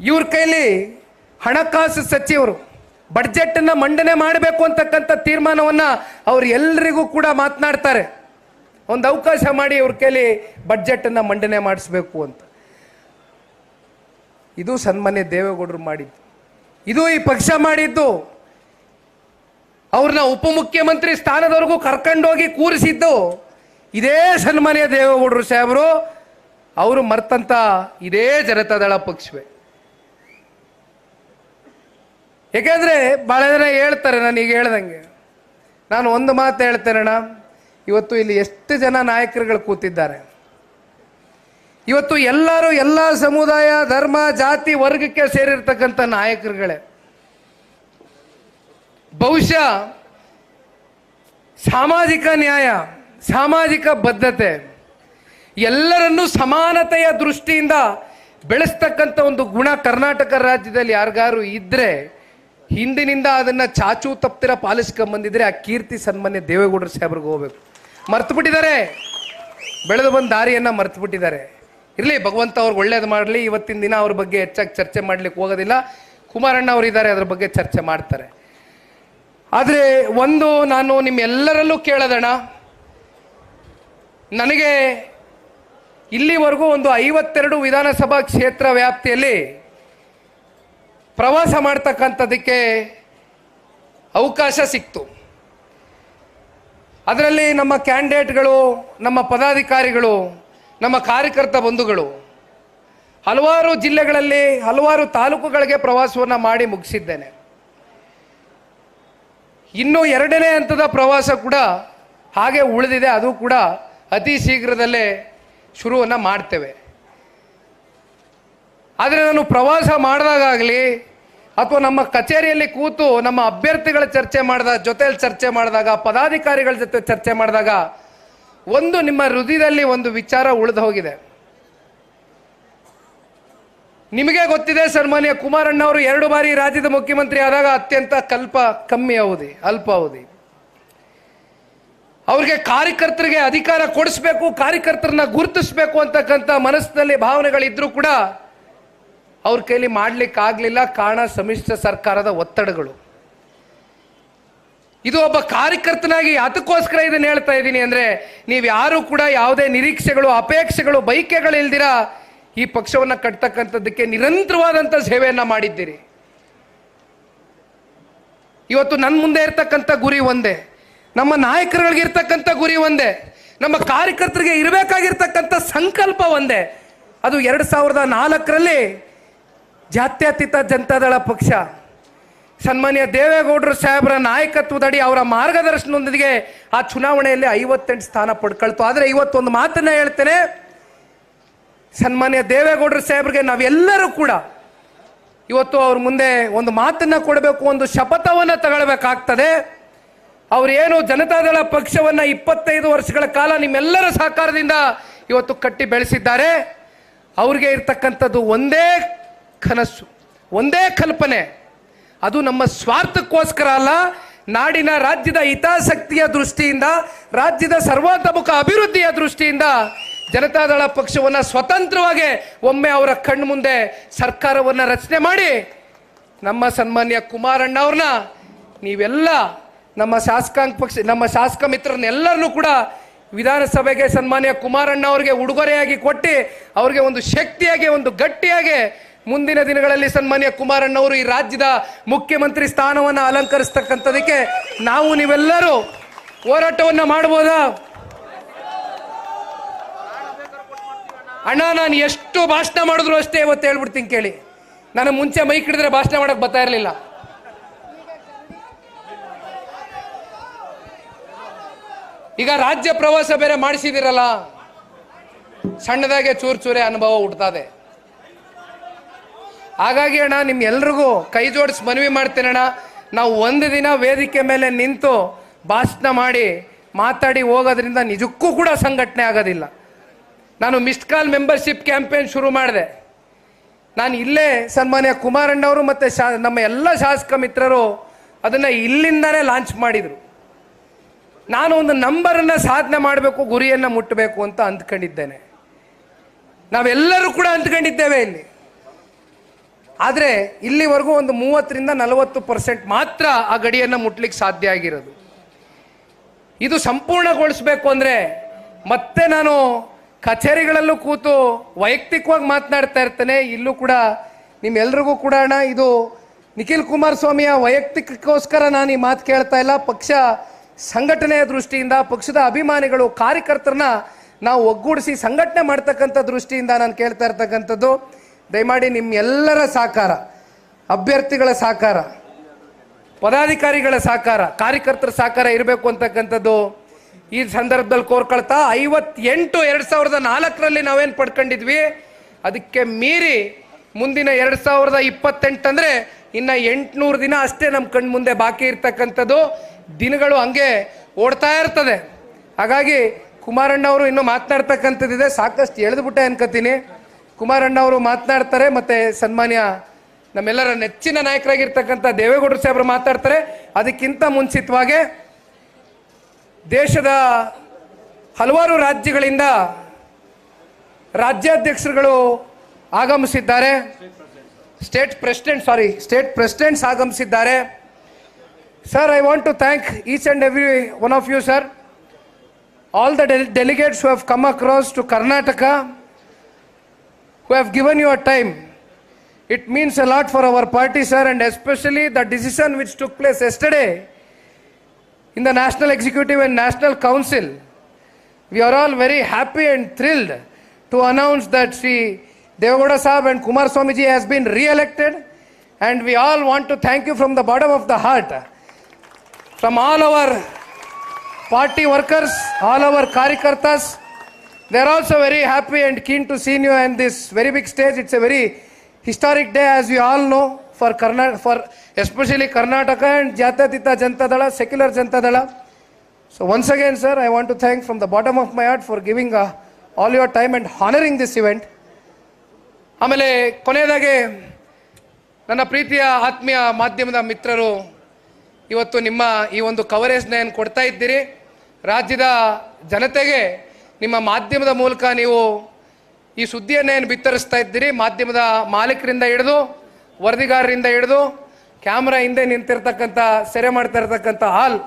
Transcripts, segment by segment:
ಇವ್ರ ಕೈಲಿ ಹಣಕಾಸು ಸಚಿವರು ಬಡ್ಜೆಟನ್ನು ಮಂಡನೆ ಮಾಡಬೇಕು ಅಂತಕ್ಕಂಥ ತೀರ್ಮಾನವನ್ನು ಅವ್ರು ಎಲ್ರಿಗೂ ಕೂಡ ಮಾತನಾಡ್ತಾರೆ. ಒಂದು ಅವಕಾಶ ಮಾಡಿ ಇವ್ರ ಕೈಲಿ ಬಡ್ಜೆಟನ್ನು ಮಂಡನೆ ಮಾಡಿಸ್ಬೇಕು ಅಂತ. ಇದು ಸನ್ಮಾನ್ಯ ದೇವೇಗೌಡರು ಮಾಡಿದ್ದು. ಇದು ಈ ಪಕ್ಷ ಮಾಡಿದ್ದು. ಅವ್ರನ್ನ ಉಪಮುಖ್ಯಮಂತ್ರಿ ಸ್ಥಾನದವರೆಗೂ ಕರ್ಕೊಂಡೋಗಿ ಕೂರಿಸಿದ್ದು ಇದೇ ಸನ್ಮಾನ್ಯ ದೇವೇಗೌಡರು ಸಾಹೇಬರು. ಅವರು ಮರ್ತಂತ ಇದೇ ಜನತಾದಳ ಪಕ್ಷವೇ. ಏಕೆಂದ್ರೆ ಭಾಳ ಜನ ಹೇಳ್ತಾರೆ, ನಾನು ಈಗ ಹೇಳ್ದಂಗೆ. ನಾನು ಒಂದು ಮಾತು ಹೇಳ್ತೇನಣ್ಣ ಇವತ್ತು ಇಲ್ಲಿ ಎಷ್ಟು ಜನ ನಾಯಕರುಗಳು ಕೂತಿದ್ದಾರೆ. ಇವತ್ತು ಎಲ್ಲರೂ ಎಲ್ಲ ಸಮುದಾಯ, ಧರ್ಮ, ಜಾತಿ, ವರ್ಗಕ್ಕೆ ಸೇರಿರ್ತಕ್ಕಂಥ ನಾಯಕರುಗಳೇ. ಬಹುಶಃ ಸಾಮಾಜಿಕ ನ್ಯಾಯ, ಸಾಮಾಜಿಕ ಬದ್ಧತೆ ಎಲ್ಲರನ್ನೂ ಸಮಾನತೆಯ ದೃಷ್ಟಿಯಿಂದ ಬೆಳೆಸ್ತಕ್ಕಂಥ ಒಂದು ಗುಣ ಕರ್ನಾಟಕ ರಾಜ್ಯದಲ್ಲಿ ಯಾರಿಗಾರು ಇದ್ರೆ ಹಿಂದಿನಿಂದ ಅದನ್ನ ಚಾಚು ತಪ್ತಿರ ಪಾಲಿಸ್ಕೊಂಬಂದಿದ್ರೆ ಆ ಕೀರ್ತಿ ಸನ್ಮಾನ್ಯ ದೇವೇಗೌಡರ ಸಾಹೇಬ್ರಿಗೆ ಹೋಗ್ಬೇಕು. ಮರ್ತು ಬಿಟ್ಟಿದ್ದಾರೆ ಬೆಳೆದು ಬಂದ ದಾರಿಯನ್ನ ಮರ್ತು ಬಿಟ್ಟಿದ್ದಾರೆ ಇರಲಿ, ಭಗವಂತ ಅವ್ರಿಗೆ ಒಳ್ಳೇದು ಮಾಡಲಿ, ಇವತ್ತಿನ ದಿನ ಅವ್ರ ಬಗ್ಗೆ ಹೆಚ್ಚಾಗಿ ಚರ್ಚೆ ಮಾಡ್ಲಿಕ್ಕೆ ಹೋಗೋದಿಲ್ಲ. ಕುಮಾರಣ್ಣ ಅವರು ಇದ್ದಾರೆ ಅದ್ರ ಬಗ್ಗೆ ಚರ್ಚೆ ಮಾಡ್ತಾರೆ. ಆದರೆ ಒಂದು ನಾನು ನಿಮ್ಮೆಲ್ಲರಲ್ಲೂ ಕೇಳೋದಣ್ಣ, ನನಗೆ ಇಲ್ಲಿವರೆಗೂ ಒಂದು ಐವತ್ತೆರಡು ವಿಧಾನಸಭಾ ಕ್ಷೇತ್ರ ವ್ಯಾಪ್ತಿಯಲ್ಲಿ ಪ್ರವಾಸ ಮಾಡ್ತಕ್ಕಂಥದ್ದಕ್ಕೆ ಅವಕಾಶ ಸಿಕ್ತು. ಅದರಲ್ಲಿ ನಮ್ಮ ಕ್ಯಾಂಡಿಡೇಟ್ಗಳು, ನಮ್ಮ ಪದಾಧಿಕಾರಿಗಳು, ನಮ್ಮ ಕಾರ್ಯಕರ್ತ ಬಂಧುಗಳು ಹಲವಾರು ಜಿಲ್ಲೆಗಳಲ್ಲಿ, ಹಲವಾರು ತಾಲೂಕುಗಳಿಗೆ ಪ್ರವಾಸವನ್ನು ಮಾಡಿ ಮುಗಿಸಿದ್ದೇನೆ. ಇನ್ನು ಎರಡನೇ ಹಂತದ ಪ್ರವಾಸ ಕೂಡ ಹಾಗೆ ಉಳಿದಿದೆ. ಅದು ಕೂಡ ಅತಿ ಶೀಘ್ರದಲ್ಲೇ ಶುರುವನ್ನು ಮಾಡ್ತೇವೆ. ಆದರೆ ನಾನು ಪ್ರವಾಸ ಮಾಡಿದಾಗಲಿ ಅಥವಾ ನಮ್ಮ ಕಚೇರಿಯಲ್ಲಿ ಕೂತು ನಮ್ಮ ಅಭ್ಯರ್ಥಿಗಳ ಚರ್ಚೆ ಮಾಡಿದಾಗ ಜೊತೆಯಲ್ಲಿ ಚರ್ಚೆ ಮಾಡಿದಾಗ, ಪದಾಧಿಕಾರಿಗಳ ಜೊತೆ ಚರ್ಚೆ ಮಾಡಿದಾಗ ಒಂದು ನಿಮ್ಮ ಹೃದಯದಲ್ಲಿ ಒಂದು ವಿಚಾರ ಉಳಿದು ಹೋಗಿದೆ. ನಿಮಗೆ ಗೊತ್ತಿದೆ ಸನ್ಮಾನ್ಯ ಕುಮಾರಣ್ಣ ಅವರು ಎರಡು ಬಾರಿ ರಾಜ್ಯದ ಮುಖ್ಯಮಂತ್ರಿ ಆದಾಗ ಅತ್ಯಂತ ಕಲ್ಪ ಕಮ್ಮಿ ಅವಧಿ, ಅಲ್ಪ ಅವಧಿ. ಅವ್ರಿಗೆ ಕಾರ್ಯಕರ್ತರಿಗೆ ಅಧಿಕಾರ ಕೊಡಿಸ್ಬೇಕು, ಕಾರ್ಯಕರ್ತರನ್ನ ಗುರುತಿಸ್ಬೇಕು ಅಂತಕ್ಕಂಥ ಮನಸ್ಸಿನಲ್ಲಿ ಭಾವನೆಗಳಿದ್ರೂ ಕೂಡ ಅವ್ರ ಕೈಲಿ ಮಾಡ್ಲಿಕ್ಕೆ ಆಗ್ಲಿಲ್ಲ ಕಾರಣ ಸಮ್ಮಿಶ್ರ ಸರ್ಕಾರದ ಒತ್ತಡಗಳು. ಇದು ಒಬ್ಬ ಕಾರ್ಯಕರ್ತನಾಗಿ ಅದಕ್ಕೋಸ್ಕರ ಇದನ್ನು ಹೇಳ್ತಾ ಇದ್ದೀನಿ ಅಂದ್ರೆ ನೀವು ಯಾರು ಕೂಡ ಯಾವುದೇ ನಿರೀಕ್ಷೆಗಳು, ಅಪೇಕ್ಷೆಗಳು ಬೈಕೆಗಳು ಇಲ್ದಿರ ಈ ಪಕ್ಷವನ್ನ ಕಟ್ತಕ್ಕಂಥದ್ದಕ್ಕೆ ನಿರಂತರವಾದಂಥ ಸೇವೆಯನ್ನು ಮಾಡಿದ್ದೀರಿ. ಇವತ್ತು ನನ್ನ ಮುಂದೆ ಇರ್ತಕ್ಕಂಥ ಗುರಿ ಒಂದೇ, ನಮ್ಮ ನಾಯಕರುಗಳಿಗೆ ಇರ್ತಕ್ಕಂಥ ಗುರಿ ಒಂದೇ, ನಮ್ಮ ಕಾರ್ಯಕರ್ತರಿಗೆ ಇರಬೇಕಾಗಿರ್ತಕ್ಕಂಥ ಸಂಕಲ್ಪ ಒಂದೇ. ಅದು ಎರಡು ಸಾವಿರದ ನಾಲ್ಕರಲ್ಲಿ ಜಾತ್ಯತೀತ ಜನತಾದಳ ಪಕ್ಷ. ಸನ್ಮಾನ್ಯ ದೇವೇಗೌಡರು ಸಾಹೇಬರ ನಾಯಕತ್ವದಡಿ ಅವರ ಮಾರ್ಗದರ್ಶನದೊಂದಿಗೆ ಆ ಚುನಾವಣೆಯಲ್ಲಿ ಐವತ್ತೆಂಟು ಸ್ಥಾನ ಪಡ್ಕೊಳ್ತು. ಆದರೆ ಇವತ್ತೊಂದು ಮಾತನ್ನ ಹೇಳ್ತೇನೆ. ಸನ್ಮಾನ್ಯ ದೇವೇಗೌಡರು ಸಾಹೇಬ್ರಿಗೆ ನಾವೆಲ್ಲರೂ ಕೂಡ ಇವತ್ತು ಅವ್ರ ಮುಂದೆ ಒಂದು ಮಾತನ್ನ ಕೊಡಬೇಕು, ಒಂದು ಶಪಥವನ್ನು ತಗೊಳ್ಬೇಕಾಗ್ತದೆ. ಅವರೇನು ಜನತಾದಳ ಪಕ್ಷವನ್ನ ಇಪ್ಪತ್ತೈದು ವರ್ಷಗಳ ಕಾಲ ನಿಮ್ಮೆಲ್ಲರ ಸಹಕಾರದಿಂದ ಇವತ್ತು ಕಟ್ಟಿ ಬೆಳೆಸಿದ್ದಾರೆ. ಅವ್ರಿಗೆ ಇರ್ತಕ್ಕಂಥದ್ದು ಒಂದೇ ಕನಸು. ಒಂದೇ ಕಲ್ಪನೆ. ಅದು ನಮ್ಮ ಸ್ವಾರ್ಥಕ್ಕೋಸ್ಕರ ಅಲ್ಲ, ನಾಡಿನ ರಾಜ್ಯದ ಹಿತಾಸಕ್ತಿಯ ದೃಷ್ಟಿಯಿಂದ, ರಾಜ್ಯದ ಸರ್ವಾತಮುಖ ಅಭಿವೃದ್ಧಿಯ ದೃಷ್ಟಿಯಿಂದ ಜನತಾದಳ ಪಕ್ಷವನ್ನು ಸ್ವತಂತ್ರವಾಗಿ ಒಮ್ಮೆ ಅವರ ಕಣ್ಣು ಮುಂದೆ ಸರ್ಕಾರವನ್ನು ರಚನೆ ಮಾಡಿ, ನಮ್ಮ ಸನ್ಮಾನ್ಯ ಕುಮಾರಣ್ಣ ಅವ್ರನ್ನ ನೀವೆಲ್ಲ ನಮ್ಮ ಶಾಸಕಾಂಗ ಪಕ್ಷ, ನಮ್ಮ ಶಾಸಕ ಮಿತ್ರರನ್ನೆಲ್ಲರನ್ನೂ ಕೂಡ ವಿಧಾನಸಭೆಗೆ ಸನ್ಮಾನ್ಯ ಕುಮಾರಣ್ಣ ಅವರಿಗೆ ಉಡುಗೊರೆಯಾಗಿ ಕೊಟ್ಟು, ಅವರಿಗೆ ಒಂದು ಶಕ್ತಿಯಾಗಿ, ಒಂದು ಗಟ್ಟಿಯಾಗಿ ಮುಂದಿನ ದಿನಗಳಲ್ಲಿ ಸನ್ಮಾನ್ಯ ಕುಮಾರಣ್ಣ ಅವರು ಈ ರಾಜ್ಯದ ಮುಖ್ಯಮಂತ್ರಿ ಸ್ಥಾನವನ್ನು ಅಲಂಕರಿಸ್ತಕ್ಕಂಥದಕ್ಕೆ ನಾವು ನೀವೆಲ್ಲರೂ ಹೋರಾಟವನ್ನು ಮಾಡ್ಬೋದಾ? ಅಣ್ಣ, ನಾನು ಎಷ್ಟು ಭಾಷಣ ಮಾಡಿದ್ರು ಅಷ್ಟೇ ಇವತ್ತು ಹೇಳ್ಬಿಡ್ತೀನಿ ಕೇಳಿ. ನಾನು ಮುಂಚೆ ಮೈಕ್ ಹಿಡಿದ್ರೆ ಭಾಷಣ ಮಾಡಕ್ ಬರ್ತಾ ಇರಲಿಲ್ಲ. ಈಗ ರಾಜ್ಯ ಪ್ರವಾಸ ಬೇರೆ ಮಾಡಿಸಿದಿರಲ್ಲ? ಸಣ್ಣದಾಗೆ ಚೂರ್ ಚೂರೆ ಅನುಭವ ಹುಡ್ತದೆ ಹಾಗಾಗಿ ಅಣ್ಣ, ನಿಮ್ ಎಲ್ರಿಗೂ ಕೈ ಜೋಡಿಸಿ ಮನವಿ ಮಾಡ್ತೇನೆ ಅಣ್ಣ. ನಾವು ಒಂದು ದಿನ ವೇದಿಕೆ ಮೇಲೆ ನಿಂತು ಭಾಷಣ ಮಾಡಿ ಮಾತಾಡಿ ಹೋಗೋದ್ರಿಂದ ನಿಜಕ್ಕೂ ಕೂಡ ಸಂಘಟನೆ ಆಗೋದಿಲ್ಲ. ನಾನು ಮಿಸ್ಡ್ ಕಾಲ್ ಮೆಂಬರ್ಶಿಪ್ ಕ್ಯಾಂಪೇನ್ ಶುರು ಮಾಡಿದೆ. ನಾನು ಇಲ್ಲೇ ಸನ್ಮಾನ್ಯ ಕುಮಾರಣ್ಣವರು ಮತ್ತು ಶಾ, ನಮ್ಮ ಎಲ್ಲ ಶಾಸಕ ಮಿತ್ರರು ಅದನ್ನು ಇಲ್ಲಿಂದಲೇ ಲಾಂಚ್ ಮಾಡಿದರು. ನಾನು ಒಂದು ನಂಬರನ್ನು ಸಾಧನೆ ಮಾಡಬೇಕು, ಗುರಿಯನ್ನು ಮುಟ್ಟಬೇಕು ಅಂತ ಅಂದ್ಕೊಂಡಿದ್ದೇನೆ. ನಾವೆಲ್ಲರೂ ಕೂಡ ಅಂದ್ಕೊಂಡಿದ್ದೇವೆ ಇಲ್ಲಿ. ಆದರೆ ಇಲ್ಲಿವರೆಗೂ ಒಂದು ಮೂವತ್ತರಿಂದ ನಲವತ್ತು ಪರ್ಸೆಂಟ್ ಮಾತ್ರ ಆ ಗಡಿಯನ್ನು ಮುಟ್ಲಿಕ್ಕೆ ಸಾಧ್ಯ ಆಗಿರೋದು. ಇದು ಸಂಪೂರ್ಣಗೊಳಿಸಬೇಕು ಅಂದರೆ ಮತ್ತೆ ನಾನು ಕಚೇರಿಗಳಲ್ಲೂ ಕೂತು ವೈಯಕ್ತಿಕವಾಗಿ ಮಾತನಾಡ್ತಾ ಇರ್ತೇನೆ. ಇಲ್ಲೂ ಕೂಡ ನಿಮ್ಮೆಲ್ರಿಗೂ ಕೂಡ ಅಣ್ಣ, ಇದು ನಿಖಿಲ್ ಕುಮಾರಸ್ವಾಮಿಯ ವೈಯಕ್ತಿಕಕ್ಕೋಸ್ಕರ ನಾನು ಈ ಮಾತು ಕೇಳ್ತಾ ಇಲ್ಲ. ಪಕ್ಷ ಸಂಘಟನೆಯ ದೃಷ್ಟಿಯಿಂದ, ಪಕ್ಷದ ಅಭಿಮಾನಿಗಳು, ಕಾರ್ಯಕರ್ತರನ್ನ ನಾವು ಒಗ್ಗೂಡಿಸಿ ಸಂಘಟನೆ ಮಾಡ್ತಕ್ಕಂಥ ದೃಷ್ಟಿಯಿಂದ ನಾನು ಕೇಳ್ತಾ ಇರ್ತಕ್ಕಂಥದ್ದು. ದಯಮಾಡಿ ನಿಮ್ಮ ಎಲ್ಲರ ಸಹಕಾರ, ಅಭ್ಯರ್ಥಿಗಳ ಸಹಕಾರ, ಪದಾಧಿಕಾರಿಗಳ ಸಹಕಾರ, ಕಾರ್ಯಕರ್ತರ ಸಹಕಾರ ಇರಬೇಕು ಅಂತಕ್ಕಂಥದ್ದು ಈ ಸಂದರ್ಭದಲ್ಲಿ ಕೋರ್ಕೊಳ್ತಾ ಐವತ್ತೆಂಟು ಎರಡು ಸಾವಿರದ ನಾಲ್ಕರಲ್ಲಿ ನಾವೇನು ಪಡ್ಕೊಂಡಿದ್ವಿ? ಅದಕ್ಕೆ ಮೀರಿ ಮುಂದಿನ ಎರಡು ಸಾವಿರದ ಇಪ್ಪತ್ತೆಂಟು ಅಂದರೆ ಇನ್ನು ಎಂಟುನೂರು ದಿನ ಅಷ್ಟೇ ನಮ್ಮ ಕಣ್ಣು ಮುಂದೆ ಬಾಕಿ ಇರ್ತಕ್ಕಂಥದ್ದು. ದಿನಗಳು ಹಂಗೆ ಓಡ್ತಾ ಇರ್ತದೆ. ಹಾಗಾಗಿ ಕುಮಾರಣ್ಣ ಅವರು ಇನ್ನೂ ಮಾತನಾಡ್ತಕ್ಕಂಥದ್ದಿದೆ. ಸಾಕಷ್ಟು ಎಳೆದುಬಿಟ್ಟೆ ಅನ್ಕೋತೀನಿ. ಕುಮಾರಣ್ಣ ಅವರು ಮಾತನಾಡ್ತಾರೆ ಮತ್ತೆ ಸನ್ಮಾನ್ಯ ನಮ್ಮೆಲ್ಲರ ನೆಚ್ಚಿನ ನಾಯಕರಾಗಿರ್ತಕ್ಕಂಥ ದೇವೇಗೌಡರು ಸಾಹೇಬರು ಮಾತಾಡ್ತಾರೆ. ಅದಕ್ಕಿಂತ ಮುಂಚಿತವಾಗಿ ದೇಶದ ಹಲವಾರು ರಾಜ್ಯಗಳಿಂದ ರಾಜ್ಯಾಧ್ಯಕ್ಷರುಗಳು ಆಗಮಿಸಿದ್ದಾರೆ. State president sorry state presidents ಆಗಮಿಸಿದ್ದಾರೆ. Sir I want to thank each and every one of you sir all the delegates who have come across to Karnataka who have given your time. It means a lot for our party, sir, and especially the decision which took place yesterday in the National Executive and National Council. We are all very happy and thrilled to announce that Sri Devagowda Sahab and Kumar Swamiji has been re-elected, and we all want to thank you from the bottom of the heart, from all our party workers, all our karyakartas. They are also very happy and keen to see you on this very big stage. It's a very historic day, as we all know, for Karnataka, for especially Karnataka and Jatatita Janta Dala, secular Janta Dala. So once again, sir, I want to thank from the bottom of my heart for giving uh, all your time and honoring this event. ಆಮೇಲೆ ಕೊನೆಯದಾಗಿ ನನ್ನ ಪ್ರೀತಿಯ ಆತ್ಮೀಯ ಮಾಧ್ಯಮದ ಮಿತ್ರರು ಇವತ್ತು ನಿಮ್ಮ ಈ ಒಂದು ಕವರೇಜ್ನ ಏನು ಕೊಡ್ತಾ ಇದ್ದೀರಿ ರಾಜ್ಯದ ಜನತೆಗೆ ನಿಮ್ಮ ಮಾಧ್ಯಮದ ಮೂಲಕ ನೀವು ಈ ಸುದ್ದಿಯನ್ನು ಏನು ಬಿತ್ತರಿಸ್ತಾ ಇದ್ದೀರಿ? ಮಾಧ್ಯಮದ ಮಾಲೀಕರಿಂದ ಹಿಡಿದು, ವರದಿಗಾರರಿಂದ ಹಿಡಿದು, ಕ್ಯಾಮ್ರಾ ಹಿಂದೆ ನಿಂತಿರ್ತಕ್ಕಂಥ, ಸೆರೆ ಮಾಡ್ತಾ ಇರ್ತಕ್ಕಂಥ ಹಾಲ್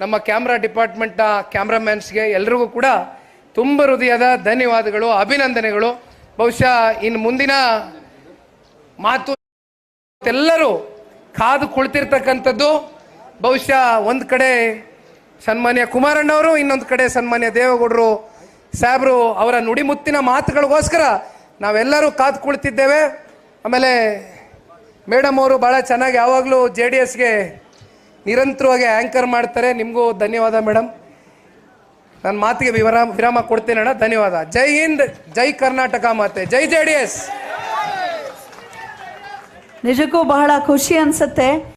ನಮ್ಮ ಕ್ಯಾಮ್ರಾ ಡಿಪಾರ್ಟ್ಮೆಂಟ್ನ ಕ್ಯಾಮ್ರಾಮ್ಯಾನ್ಸ್ಗೆ ಎಲ್ರಿಗೂ ಕೂಡ ತುಂಬ ಹೃದಯದ ಧನ್ಯವಾದಗಳು, ಅಭಿನಂದನೆಗಳು. ಬಹುಶಃ ಇನ್ನು ಮುಂದಿನ ಮಾತು ಎಲ್ಲರೂ ಕಾದು ಕುಳಿತಿರ್ತಕ್ಕಂಥದ್ದು. ಬಹುಶಃ ಒಂದು ಕಡೆ ಸನ್ಮಾನ್ಯ ಕುಮಾರಣ್ಣವರು, ಇನ್ನೊಂದು ಕಡೆ ಸನ್ಮಾನ್ಯ ದೇವೇಗೌಡರು ಸಾಹೇಬರು ಅವರ ನುಡಿಮುತ್ತಿನ ಮಾತುಗಳಿಗೋಸ್ಕರ ನಾವೆಲ್ಲರೂ ಕಾದು ಕುಳಿತಿದ್ದೇವೆ. ಆಮೇಲೆ ಮೇಡಮ್ ಅವರು ಭಾಳ ಚೆನ್ನಾಗಿ ಯಾವಾಗಲೂ ಜೆ ಡಿ ಎಸ್ಗೆ ನಿರಂತರವಾಗಿ ಆ್ಯಂಕರ್ ಮಾಡ್ತಾರೆ. ನಿಮಗೂ ಧನ್ಯವಾದ ಮೇಡಮ್. ನನ್ನ ಮಾತಿಗೆ ವಿರಾಮ ವಿರಾಮ ಕೊಡ್ತೀನಿ ಅಣ್ಣ. ಧನ್ಯವಾದ. ಜೈ ಹಿಂದ್, ಜೈ ಕರ್ನಾಟಕ ಮಾತೆ. ಜೈ ಜೆ ಡಿ ಎಸ್. ನಿಜಕ್ಕೂ ಬಹಳ ಖುಷಿ ಅನ್ಸುತ್ತೆ.